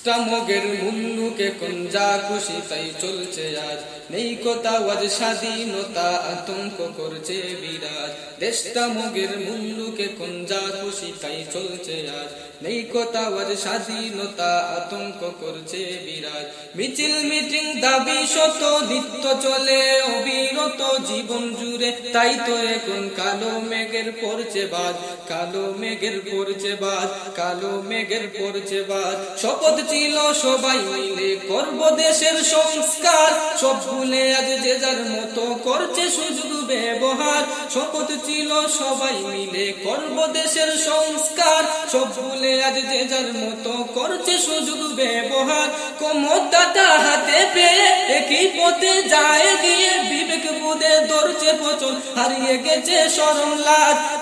স্টামগের মুল্লুকে যা খুশি তাই চলছে আজ। নেই কোথাও আজ স্বাধীনতা, আতঙ্ক করছে বিরাজ। দেশটা মগের মুল্লুকে কোন তাই চলছে আজ নেই কোথাও আজ স্বাধীনতা, আতঙ্ক করছে বিরাজ। মিছিল, মিটিং, দাবি শত নিত্য চলে, অবিরত জীবন জুড়ে। তাই তো এখন কালো মেঘের পড়ছে বাদ কালো মেঘের পড়ছে বাদ কালো মেঘের পড়ছে বাদ শপথ ছিল সবাই মিলে, করব দেশের সংস্কার। সব ভুলে আজ যে যার মতো করছে সুযোগ, ব্যবহার। শপথ ছিল সবাই মিলে, করব দেশের সংস্কার। সব ভুলে আজ যে যার মতো করছে সুযোগ ব্যবহার। কোমর দাতা হাতে পেয়ে একই পথে যায় গিয়ে হারিয়ে গেছে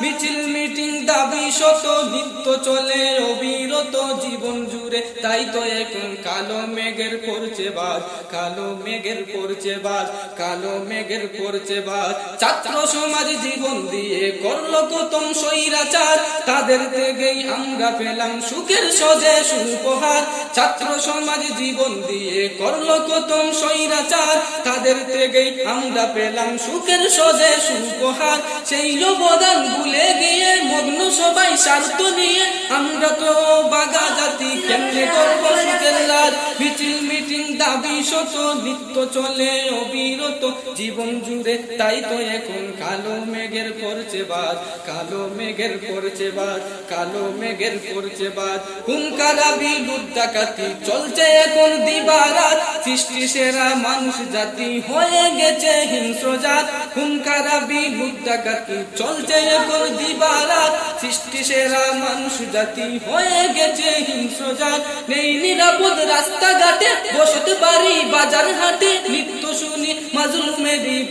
মিছিল, মিটিং, দাবি, শত নিত্য চলে, অবিরত জীবন জুড়ে। তাই তো এখন কালো মেঘের পড়ছে বাদ কালো মেঘের পড়ছে বাদ কালো মেঘের পড়ছে বাদ ছাত্র সমাজ জীবন দিয়ে করল কতম সৈরাচার তাদের থেকেই আমরা পেলাম সুখের সজে সুপহার। ছাত্র সমাজ জীবন দিয়ে করল কতম সৈরাচার তাদের থেকেই আমরা পেলাম সুখের সজে সুপহার, সেই অবদান ভুলে গিয়ে মগ্ন সবাই স্বার্থ নিয়ে আমরা তো বাগা জাতি, কেমনে করব লাজ মিছিল শত নিত্য চলে অবিরত। জীবন জুড়ে তাই তো এখন কালো মেঘের পড়ছে বাদ, কালো মেঘের পড়ছে বাদ, কালো মেঘের পড়ছে বাদ। হুঙ্কারা বিলুপ ডাকাতি চলছে এখন দিবারাত। সৃষ্টি সেরা মানুষ, জাতি হয়ে গেছে হিংস্র জাত। হুঙ্কারা বিলুপ ডাকাতি চলছে এখন দিবারাত। সৃষ্টি সেরা মানুষ, জাতি হয়ে গেছে হিংস্র জাত। নেই নিরাপদ রাস্তাঘাটে বসতে পারি শুনি মাজলুমেরি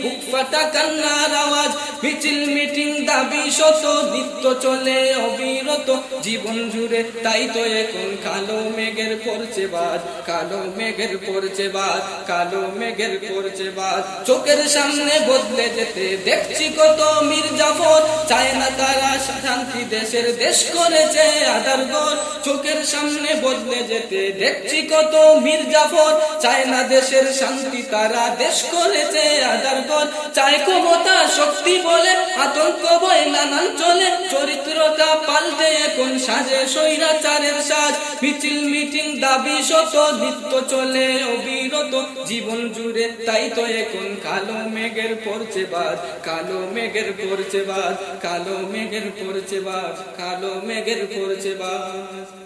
বুক ফাটা কান্নার আওয়াজ, মিছিল, মিটিং, দাবি, শত, নিত্য চলে, অবিরত। জীবন জুড়ে তাই তো এখন কালো মেঘের পড়ছে বাদ, কালো মেঘের পড়ছে বাদ, কালো মেঘের পড়ছে বাদ। চোখের সামনে বদলে যেতে দেখছি কত মির্জাফর চায় না তারা শান্তি দেশের দেশ করেছে আধার ঘর। চোখের সামনে বদলে যেতে দেখছি কত মির্জাফর চায় না দেশের শান্তি তারা দেশ করেছে আধার জীবন জুড়ে তাই তো এখন কালো মেঘের পড়ছে বাদ, কালো মেঘের পড়ছে বাদ, কালো মেঘের পড়ছে বাদ, কালো মেঘের পড়ছে বাদ।